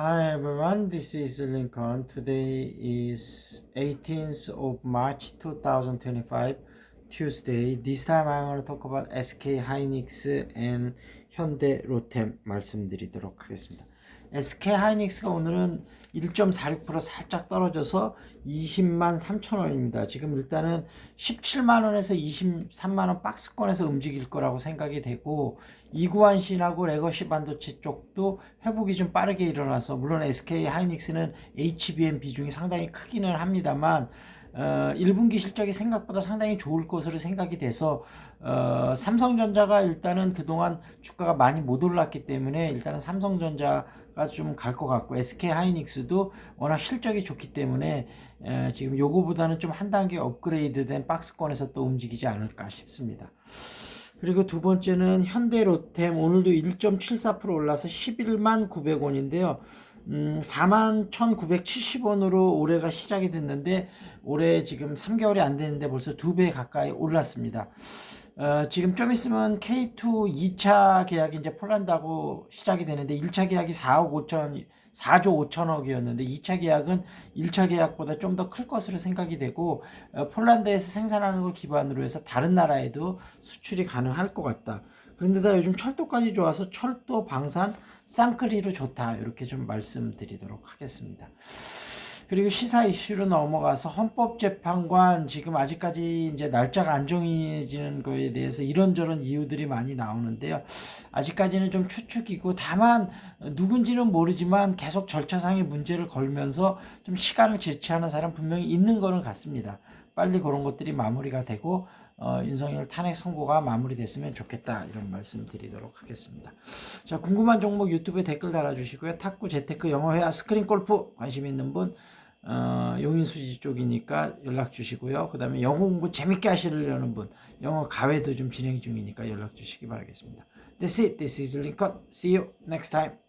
Hi everyone, this is Lincoln. Today is 18th of March 2025, Tuesday. This time I want to talk about SK Hynix and 현대 로템 말씀드리도록 하겠습니다. SK 하이닉스가 오늘은 1.46% 살짝 떨어져서 20만 3천 원입니다. 지금 일단은 17만 원에서 23만 원 박스권에서 움직일 거라고 생각이 되고 이구환 신하고 레거시 반도체 쪽도 회복이 좀 빠르게 일어나서 물론 SK 하이닉스는 HBM 비중이 상당히 크기는 합니다만 어, 1분기 실적이 생각보다 상당히 좋을 것으로 생각이 돼서 어, 삼성전자가 일단은 그동안 주가가 많이 못 올랐기 때문에 일단은 삼성전자가 좀 갈 것 같고 SK 하이닉스도 워낙 실적이 좋기 때문에 에, 지금 요거보다는 좀 한 단계 업그레이드된 박스권에서 또 움직이지 않을까 싶습니다. 그리고 두 번째는 현대 로템 오늘도 1.74% 올라서 11만 900원인데요. 음, 4만 1,970원으로 올해가 시작이 됐는데 올해 지금 3개월이 안 됐는데 벌써 두 배 가까이 올랐습니다. 어, 지금 좀 있으면 K2 2차 계약이 이제 폴란드하고 시작이 되는데 1차 계약이 4억 5천 4조 5천억이었는데 2차 계약은 1차 계약보다 좀 더 클 것으로 생각이 되고 어, 폴란드에서 생산하는 걸 기반으로 해서 다른 나라에도 수출이 가능할 것 같다. 그런데다 요즘 철도까지 좋아서 철도 방산 쌍크리로 좋다 이렇게 좀 말씀드리도록 하겠습니다. 그리고 시사 이슈로 넘어가서 헌법재판관 지금 아직까지 이제 날짜가 안 정해지는 거에 대해서 이런저런 이유들이 많이 나오는데요. 아직까지는 좀 추측이고 다만 누군지는 모르지만 계속 절차상의 문제를 걸면서 좀 시간을 제치하는 사람 분명히 있는 거는 같습니다. 빨리 그런 것들이 마무리가 되고 어, 윤석열 탄핵 선고가 마무리됐으면 좋겠다 이런 말씀 드리도록 하겠습니다. 자 궁금한 종목 유튜브에 댓글 달아주시고요. 탁구 재테크 영어 회화 스크린 골프 관심 있는 분 어, 용인수지 쪽이니까 연락 주시고요. 그 다음에 영어 공부 재밌게 하시려는 분 영어 가외도 좀 진행 중이니까 연락 주시기 바라겠습니다. That's it. This is Lincoln. See you next time.